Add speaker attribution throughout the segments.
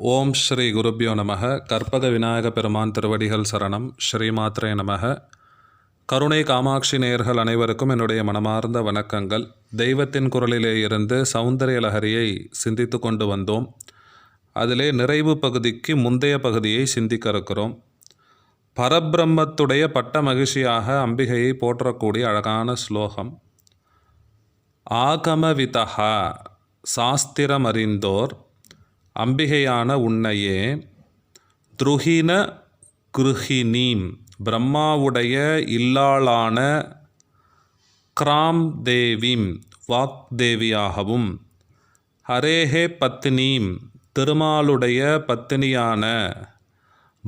Speaker 1: ஓம் ஸ்ரீ குருபியோ நமக. கற்பக விநாயக பெருமான் திருவடிகள் சரணம். ஸ்ரீமாத்ரே நமக. கருணை காமாட்சி நேயர்கள் அனைவருக்கும் என்னுடைய மனமார்ந்த வணக்கங்கள். தெய்வத்தின் குரலிலே இருந்து சௌந்தரிய லகரியை சிந்தித்து கொண்டு வந்தோம். அதிலே நிறைவு பகுதிக்கு முந்தைய பகுதியை சிந்திக்க இருக்கிறோம் பரபிரம்மத்துடைய பட்ட மகிழ்ச்சியாக அம்பிகையை போற்றக்கூடிய அழகான ஸ்லோகம். ஆகமவிதா சாஸ்திரமறிந்தோர் அம்பிகையான உன்னையே துருகின குருஹினீம் பிரம்மாவுடைய இல்லாளான கிராம் தேவிம் வாக்தேவியாகவும். ஹரேஹே பத்னீம் திருமாலுடைய பத்தினியான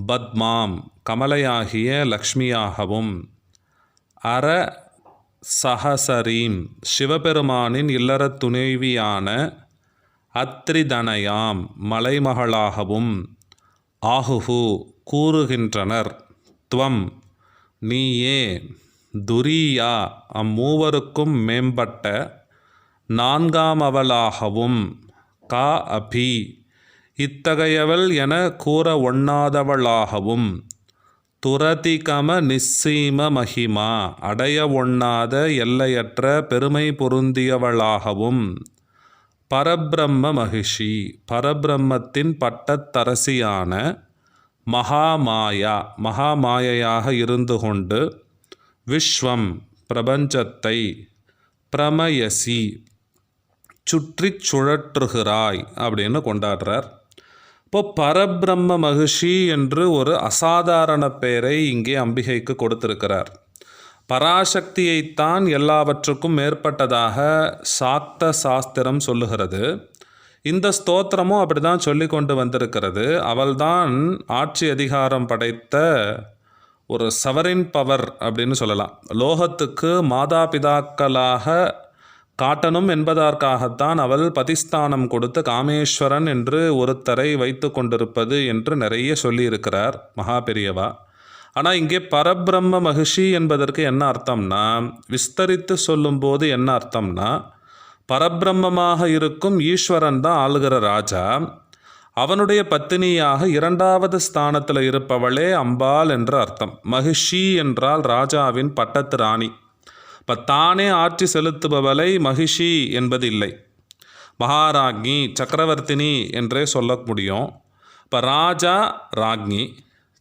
Speaker 1: பத்மாம் கமலையாகிய லக்ஷ்மியாகவும். அர சஹசரீம் சிவபெருமானின் இல்லற துணைவியான அத்ரிதனயாம் மலைமகளாகவும் ஆகுஹு கூறுகின்றனர். துவம் நீயே துரியா அம்மூவருக்கும் மேம்பட்ட நான்காமவளாகவும் கா அபி இத்தகையவள் என கூற ஒண்ணாதவளாகவும் துரதிகம நிஸ்ஸீம மகிமா அடைய ஒண்ணாத எல்லையற்ற பெருமை பொருந்தியவளாகவும் பரபிரம்ம மகிஷி பரபிரம்மத்தின் பட்டத்தரசியான மகாமாயா மகாமாயையாக இருந்து கொண்டு விஸ்வம் பிரபஞ்சத்தை பிரமயசி சுற்றிச் சுழற்றுகிறாய் அப்படின்னு கொண்டாடுறார். இப்போ பரபிரம்ம மகிஷி என்று ஒரு அசாதாரண பெயரை இங்கே அம்பிகைக்கு கொடுத்திருக்கிறார். பராசக்தியைத்தான் எல்லாவற்றுக்கும் மேற்பட்டதாக சாக்த சாஸ்திரம் சொல்லுகிறது. இந்த ஸ்தோத்திரமும் அப்படி தான் சொல்லி கொண்டு வந்திருக்கிறது. அவள்தான் ஆட்சி அதிகாரம் படைத்த ஒரு சவரின் பவர் அப்படின்னு சொல்லலாம். லோகத்துக்கு மாதா பிதாக்களாக காட்டணும் என்பதற்காகத்தான் அவள் பதிஸ்தானம் கொடுத்து காமேஸ்வரன் என்று ஒருத்தரை வைத்து கொண்டிருப்பது என்று நிறைய சொல்லியிருக்கிறார் மகா பெரியவா. ஆனால் இங்கே பரபிரம்ம மகிஷி என்பதற்கு என்ன அர்த்தம்னா விஸ்தரித்து சொல்லும்போது என்ன அர்த்தம்னா பரபிரம்மமாக இருக்கும் ஈஸ்வரன் தான் ஆளுகிற ராஜா. அவனுடைய பத்தினியாக இரண்டாவது ஸ்தானத்தில் இருப்பவளே அம்பாள் என்ற அர்த்தம். மகிஷி என்றால் ராஜாவின் பட்டத்து ராணி இப்போ தானே ஆட்சி செலுத்துபவளை மகிஷி என்பது இல்லை மகாராஜ்ஞி சக்கரவர்த்தினி என்றே சொல்ல முடியும். இப்போ ராஜா ராஜ்ஞி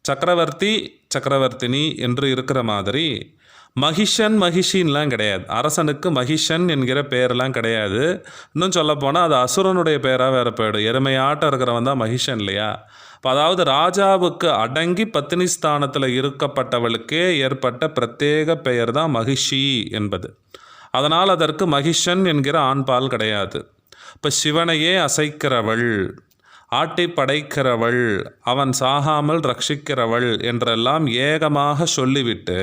Speaker 1: சக்கரவர்த்தி சக்கரவர்த்தினி என்று இருக்கிற மாதிரி மகிஷன் மகிஷின்லாம் கிடையாது. அரசனுக்கு மகிஷன் என்கிற பெயர்லாம் கிடையாது. இன்னும் சொல்லப்போனால் அது அசுரனுடைய பெயராக வேறு போயிடும். எருமையாட்டம் இருக்கிறவன் தான் மகிஷன் இல்லையா? இப்போ அதாவது ராஜாவுக்கு அடங்கி பத்தினி ஸ்தானத்தில் இருக்கப்பட்டவளுக்கே ஏற்பட்ட பிரத்யேக பெயர் தான் மகிஷி என்பது. அதனால் அதற்கு மகிஷன் என்கிற ஆண்பால் கிடையாது. இப்போ சிவனையே அசைக்கிறவள் ஆட்டி படைக்கிறவள் அவன் சாகாமல் ரட்சிக்கிறவள் என்றெல்லாம் ஏகமாக சொல்லிவிட்டு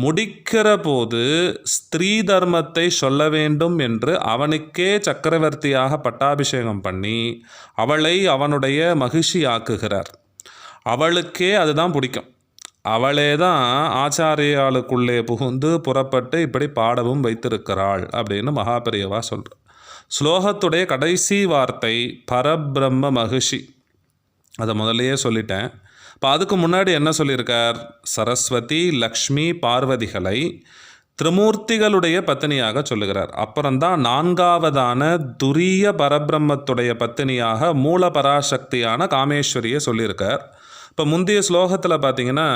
Speaker 1: முடிக்கிற போது ஸ்திரீ தர்மத்தை சொல்ல வேண்டும் என்று அவனுக்கே சக்கரவர்த்தியாக பட்டாபிஷேகம் பண்ணி அவளை அவனுடைய மகிழ்ச்சி ஆக்குகிறார் அவளுக்கே அதுதான் பிடிக்கும். அவளே தான் ஆச்சாரியாளுக்குள்ளே புகுந்து புறப்பட்டு இப்படி பாடவும் வைத்திருக்கிறாள் அப்படின்னு மகாபெரியவா சொல்கிறார் ஸ்லோகத்துடைய கடைசி வார்த்தை பரபிரம்ம மகிஷி. அதை முதல்லையே சொல்லிட்டேன். இப்போ அதுக்கு முன்னாடி என்ன சொல்லியிருக்கார்? சரஸ்வதி லக்ஷ்மி பார்வதிகளை திரிமூர்த்திகளுடைய பத்தினியாக சொல்லுகிறார். அப்புறம்தான் நான்காவதான துரிய பரபிரம்மத்துடைய பத்தினியாக மூல பராசக்தியான காமேஸ்வரியை சொல்லியிருக்கார். இப்போ முந்தைய ஸ்லோகத்தில் பார்த்தீங்கன்னா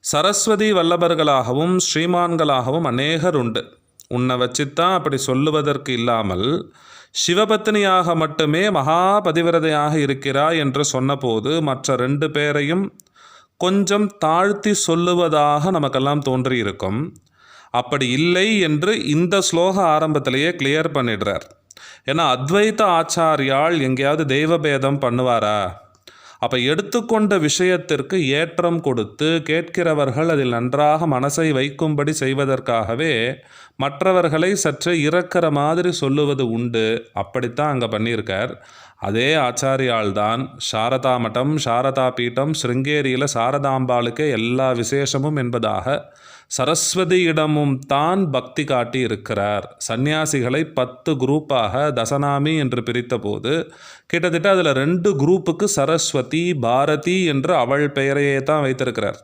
Speaker 1: சரஸ்வதி வல்லபர்களாகவும் ஸ்ரீமான்களாகவும் அநேகர் உண்டு. உன்னை வச்சுத்தான் அப்படி சொல்லுவதற்கு இல்லாமல் சிவபத்தினியாக மட்டுமே மகா பதிவிரதையாக இருக்கிறாய் என்று சொன்னபோது மற்ற ரெண்டு பேரையும் கொஞ்சம் தாழ்த்தி சொல்லுவதாக நமக்கெல்லாம் தோன்றியிருக்கும். அப்படி இல்லை என்று இந்த ஸ்லோக ஆரம்பத்திலேயே கிளியர் பண்ணிடுறார். ஏன்னா அத்வைத ஆச்சாரியால் எங்கேயாவது தெய்வபேதம் பண்ணுவாரா? அப்போ எடுத்துக்கொண்ட விஷயத்திற்கு ஏற்றம் கொடுத்து கேட்கிறவர்கள் அதில் நன்றாக மனசை வைக்கும்படி செய்வதற்காகவே மற்றவர்களை சற்று இறக்கிற மாதிரி சொல்லுவது உண்டு. அப்படித்தான் அங்கே பண்ணியிருக்கார். அதே ஆச்சாரியால்தான் சாரதா மட்டம் சாரதா பீட்டம் ஸ்ருங்கேரியில் சாரதாம்பாளுக்கே எல்லா விசேஷமும் என்பதாக சரஸ்வதியிடமும் தான் பக்தி காட்டி இருக்கிறார் சந்நியாசிகளை பத்து குரூப்பாக தசநாமி என்று பிரித்தபோது கிட்டத்தட்ட அதில் ரெண்டு குரூப்புக்கு சரஸ்வதி பாரதி என்று அவள் பெயரையே தான் வைத்திருக்கிறார்.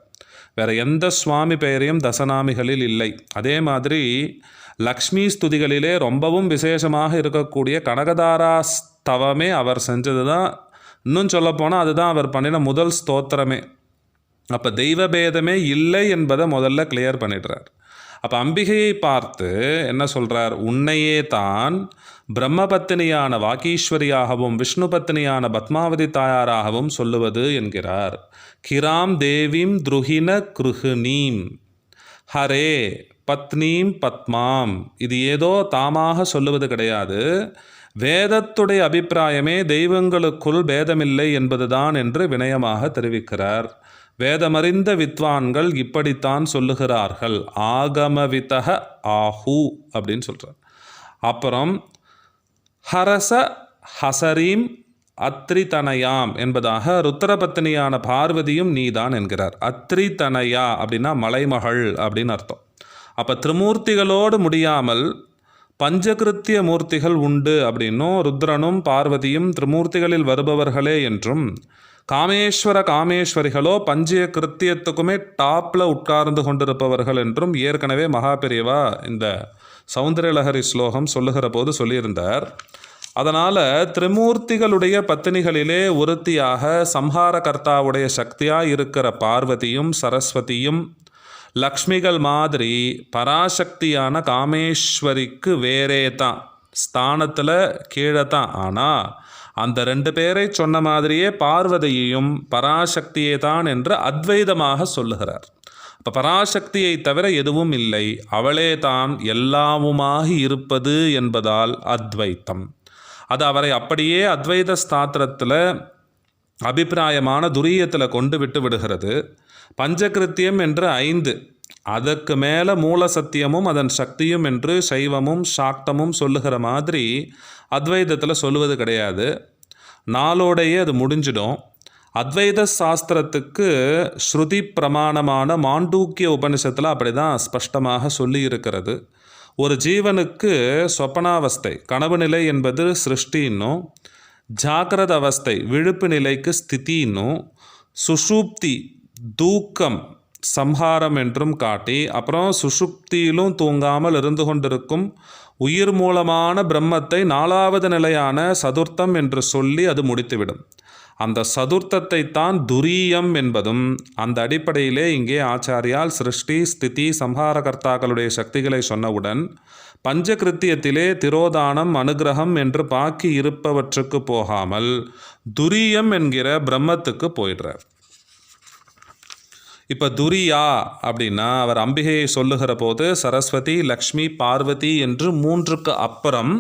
Speaker 1: வேறு எந்த சுவாமி பெயரையும் தசநாமிகளில் இல்லை. அதே மாதிரி லக்ஷ்மி ஸ்துதிகளிலே ரொம்பவும் விசேஷமாக இருக்கக்கூடிய கனகதாரா ஸ்தவமே அவர் செஞ்சது தான் இன்னும் சொல்லப்போனால் அதுதான் அவர் பண்ணின முதல் ஸ்தோத்திரமே. அப்போ தெய்வ பேதமே இல்லை என்பதை முதல்ல கிளியர் பண்ணிடுறார். அப்போ அம்பிகையை பார்த்து என்ன சொல்கிறார் உன்னையே தான் பிரம்மபத்தினியான வாக்கீஸ்வரியாகவும் விஷ்ணு பத்தினியான பத்மாவதி தாயாராகவும் சொல்லுவது என்கிறார். கிராம் தேவிம் துருகின கிருஹினீம் ஹரே பத்னீம் பத்மாம். இது ஏதோ தாமாக சொல்லுவது கிடையாது. வேதத்துடைய அபிப்பிராயமே தெய்வங்களுக்குள் பேதமில்லை என்பதுதான் என்று வினயமாக தெரிவிக்கிறார். வேதமறிந்த வித்வான்கள் இப்படித்தான் சொல்லுகிறார்கள். ஆகமவிதக ஆஹு அப்படின்னு சொல்கிறார் அப்புறம் ஹரச ஹசரீம் அத்ரிதனயாம் என்பதாக ருத்ரபத்தினியான பார்வதியும் நீதான் என்கிறார். அத்ரிதனயா அப்படின்னா மலைமகள் அப்படின்னு அர்த்தம். அப்போ திரிமூர்த்திகளோடு முடியாமல் பஞ்சகிருத்திய மூர்த்திகள் உண்டு அப்படின்னும் ருத்ரனும் பார்வதியும் திருமூர்த்திகளில் வருபவர்களே என்றும் காமேஸ்வர காமேஸ்வரிகளோ பஞ்சய கிருத்தியத்துக்குமே டாப்பில் உட்கார்ந்து கொண்டிருப்பவர்கள் என்றும் ஏற்கனவே மகாபெரியவா இந்த சௌந்தரலஹரி ஸ்லோகம் சொல்லுகிற போது சொல்லியிருந்தார். அதனால் திரிமூர்த்திகளுடைய பத்தினிகளிலே ஒருத்தியாக சம்ஹாரகர்த்தாவுடைய சக்தியாக இருக்கிற பார்வதியும் சரஸ்வதியும் லக்ஷ்மிகள் மாதிரி பராசக்தியான காமேஸ்வரிக்கு வேறே தான் ஸ்தானத்தில் கீழே தான் ஆனால் அந்த ரெண்டு பேரை சொன்ன மாதிரியே பார்வதியையும் பராசக்தியே தான் என்று அத்வைதமாக சொல்லுகிறார். இப்போ பராசக்தியை தவிர எதுவும் இல்லை. அவளே தான் எல்லாமுமாக இருப்பது என்பதால் அத்வைத்தம். அது அவரை அப்படியே அத்வைத ஸ்தாத்திரத்தில் அபிப்பிராயமான துரியத்தில் கொண்டு விட்டு விடுகிறது. பஞ்சகிருத்தியம் என்று ஐந்து. அதற்கு மேலே மூல சத்தியமும் அதன் சக்தியும் என்று சைவமும் சாக்தமும் சொல்லுகிற மாதிரி அத்வைதத்தில் சொல்லுவது கிடையாது. நாளோடையே அது முடிஞ்சிடும். அத்வைத சாஸ்திரத்துக்கு ஸ்ருதி பிரமாணமான மாண்டூக்கிய உபனிஷத்தில் அப்படி தான் ஸ்பஷ்டமாக சொல்லியிருக்கிறது. ஒரு ஜீவனுக்கு சொப்பனாவஸ்தை கனவு நிலை என்பது சிருஷ்டின்னும் ஜாக்கிரத அவஸ்தை விழுப்பு நிலைக்கு ஸ்தித்தின்னும் சுஷூப்தி தூக்கம் சம்ஹாரம் என்றும் காட்டி அப்புறம் சுஷுப்தியிலும் தூங்காமல் இருந்து கொண்டிருக்கும் உயிர் மூலமான பிரம்மத்தை நாலாவது நிலையான சதுர்த்தம் என்று சொல்லி அது முடித்துவிடும். அந்த சதுர்த்தத்தை தான் துரியம் என்பதும் அந்த அடிப்படையிலே இங்கே ஆச்சாரியால் சிருஷ்டி ஸ்திதி சம்ஹாரகர்த்தாக்களுடைய சக்திகளை சொன்னவுடன் பஞ்சகிருத்தியத்திலே திரோதானம் அனுகிரகம் என்று பாக்கி இருப்பவற்றுக்கு போகாமல் துரியம் என்கிற பிரம்மத்துக்கு போயிடுறார். இப்போ துரியா அப்படின்னா அவர் அம்பிகையை சொல்லுகிற போது சரஸ்வதி லக்ஷ்மி பார்வதி என்று மூன்றுக்கு அப்புறம்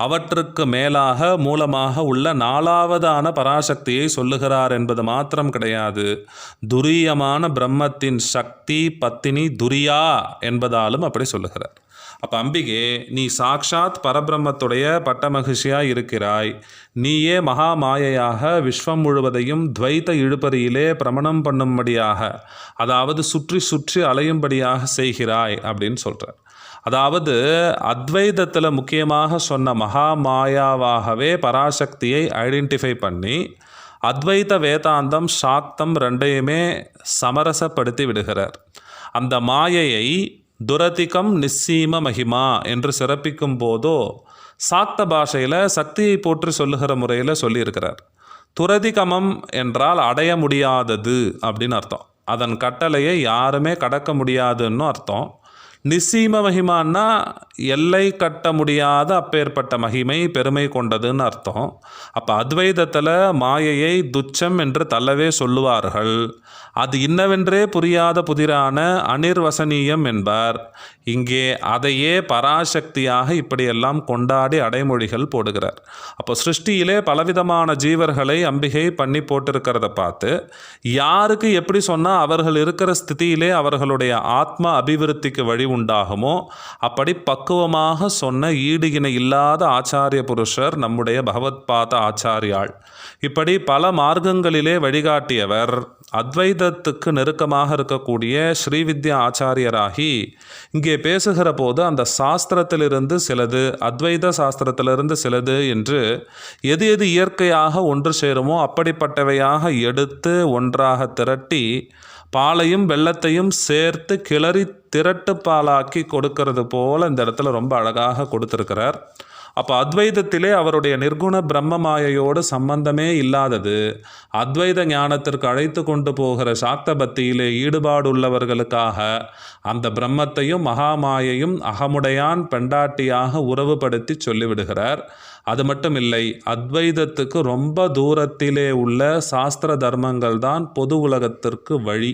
Speaker 1: அவற்றுக்கு மேலாக மூலமாக உள்ள நாலாவதான பராசக்தியை சொல்லுகிறார் என்பது மாத்திரம் கிடையாது. துரியமான பிரம்மத்தின் சக்தி பத்தினி துரியா என்பதாலும் அப்படி சொல்லுகிறார். அப்போ அம்பிகே நீ சாக்ஷாத் பரபிரம்மத்துடைய பட்டமகிழ்ச்சியாக இருக்கிறாய். நீயே மகா மாயையாக விஸ்வம் முழுவதையும் துவைத்த இழுபறியிலே பிரமணம் பண்ணும்படியாக அதாவது சுற்றி சுற்றி அலையும்படியாக செய்கிறாய் அப்படின்னு சொல்கிறார் அதாவது அத்வைதத்தில் முக்கியமாக சொன்ன மகா மாயாவாகவே பராசக்தியை ஐடென்டிஃபை பண்ணி அத்வைத வேதாந்தம் சாக்தம் ரெண்டையுமே சமரசப்படுத்தி விடுகிறார். அந்த மாயையை துரதிகம் நிச்சீம மகிமா என்று சிறப்பிக்கும் போதோ சாக்த பாஷையில் சக்தியை போற்றி சொல்லுகிற முறையில் சொல்லியிருக்கிறார். துரதிகமம் என்றால் அடைய முடியாதது அப்படின்னு அர்த்தம். அதன் கட்டளையை யாருமே கடக்க முடியாதுன்னு அர்த்தம். నిస్సీమ మహిమ అన్న எல்லை கட்ட முடியாத அப்பேற்பட்ட மகிமை பெருமை கொண்டதுன்னு அர்த்தம். அப்போ அத்வைதத்தில் மாயையை துச்சம் என்று தள்ளவே சொல்லுவார்கள். அது இன்னவென்றே புரியாத புதிரான அனிர்வசனீயம் என்பார். இங்கே அதையே பராசக்தியாக இப்படியெல்லாம் கொண்டாடி அடைமொழிகள் போடுகிறார். அப்போ சிருஷ்டியிலே பலவிதமான ஜீவர்களை அம்பிகை பண்ணி போட்டிருக்கிறத பார்த்து யாருக்கு எப்படி சொன்னால் அவர்கள் இருக்கிற ஸ்திதியிலே அவர்களுடைய ஆத்ம அபிவிருத்திக்கு வழி உண்டாகுமோ அப்படி பக் பக்குவமாக சொன்ன ஈடு இணை இல்லாத ஆச்சாரிய புருஷர் நம்முடைய பகவத்பாத ஆச்சாரியாள். இப்படி பல மார்க்கங்களிலே வழிகாட்டியவர் அத்வைதத்துக்கு நெருக்கமாக இருக்கக்கூடிய ஸ்ரீவித்யா ஆச்சாரியராகி இங்கே பேசுகிற போது அந்த சாஸ்திரத்திலிருந்து சிலது அத்வைத சாஸ்திரத்திலிருந்து சிலது என்று எது எது இயற்கையாக ஒன்று சேருமோ அப்படிப்பட்டவையாக எடுத்து ஒன்றாக திரட்டி பாலையும் வெள்ளத்தையும் சேர்த்து கிளறி திரட்டு பாலாக்கி கொடுக்கறது போல் இந்த இடத்துல ரொம்ப அழகாக கொடுத்துருக்கிறார். அப்போ அத்வைதத்திலே அவருடைய நிர்குண பிரம்மமாயையோடு சம்பந்தமே இல்லாதது. அத்வைத ஞானத்திற்கு அழைத்து கொண்டு போகிற சாக்த பக்தியிலே ஈடுபாடுள்ளவர்களுக்காக அந்த பிரம்மத்தையும் மகாமாயையும் அகமுடையான் பெண்டாட்டியாக உறவுபடுத்தி சொல்லிவிடுகிறார். அது மட்டும் இல்லை அத்வைதத்துக்கு ரொம்ப தூரத்திலே உள்ள சாஸ்திர தர்மங்கள் தான் பொது உலகத்திற்கு வழி.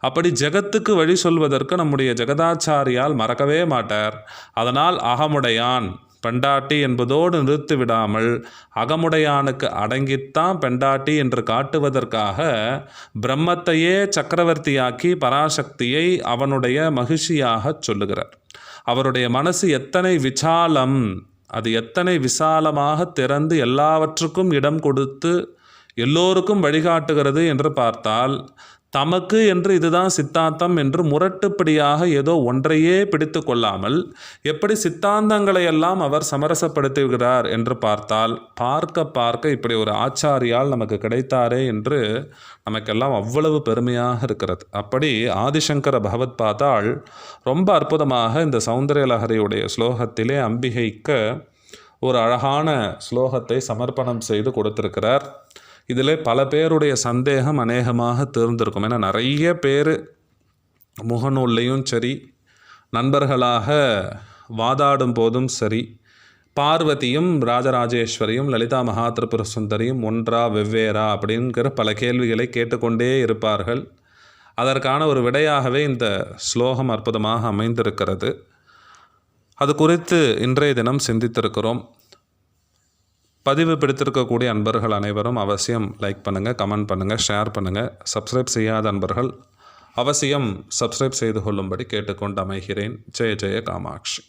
Speaker 1: அப்படி ஜெகத்துக்கு வழி சொல்வதற்கு நம்முடைய ஜெகதாச்சாரியால் மறக்கவே மாட்டார். அதனால் அகமுடையான் பெண்டாட்டி என்பதோடு நிறுத்தி விடாமல் அகமுடையானுக்கு அடங்கித்தான் பெண்டாட்டி என்று காட்டுவதற்காக பிரம்மத்தையே சக்கரவர்த்தியாக்கி பராசக்தியை அவனுடைய மகிழ்ச்சியாகச் சொல்லுகிறார். அவருடைய மனசு எத்தனை விசாலம் அது எத்தனை விசாலமாக திறந்து எல்லாவற்றுக்கும் இடம் கொடுத்து எல்லோருக்கும் வழிகாட்டுகிறது என்று பார்த்தால் தமக்கு என்று இதுதான் சித்தாந்தம் என்று முரட்டுப்படியாக ஏதோ ஒன்றையே பிடித்து கொள்ளாமல் எப்படி சித்தாந்தங்களை எல்லாம் அவர் சமரசப்படுத்துகிறார் என்று பார்த்தால் பார்க்க பார்க்க இப்படி ஒரு ஆச்சாரியால் நமக்கு கிடைத்தாரே என்று நமக்கெல்லாம் அவ்வளவு பெருமையாக இருக்கிறது. அப்படி ஆதிசங்கர பகவத் பார்த்தால் ரொம்ப அற்புதமாக இந்த சௌந்தரியலகரியுடைய ஸ்லோகத்திலே அம்பிகைக்கு ஒரு அழகான ஸ்லோகத்தை சமர்ப்பணம் செய்து கொடுத்திருக்கிறார். இதில் பல பேருடைய சந்தேகம் அநேகமாக தேர்ந்திருக்கும். ஏன்னா நிறைய பேர் முகநூல்லையும் சரி நண்பர்களாக வாதாடும் போதும் சரி பார்வதியும் ராஜராஜேஸ்வரியும் லலிதா மகாதிரிபுர சுந்தரியும் ஒன்றா வெவ்வேறா அப்படிங்கிற பல கேள்விகளை கேட்டுக்கொண்டே இருப்பார்கள். அதற்கான ஒரு விடையாகவே இந்த ஸ்லோகம் அற்புதமாக அமைந்திருக்கிறது. அது குறித்து இன்றைய தினம் சிந்தித்திருக்கிறோம். பதிவு பிடித்திருக்கக்கூடிய அன்பர்கள் அனைவரும் அவசியம் லைக் பண்ணுங்கள் கமெண்ட் பண்ணுங்கள் ஷேர் பண்ணுங்கள் சப்ஸ்கிரைப் செய்யாத அன்பர்கள் அவசியம் சப்ஸ்கிரைப் செய்து கொள்ளும்படி கேட்டுக்கொண்டு அமைகிறேன். ஜெய ஜெய காமாட்சி.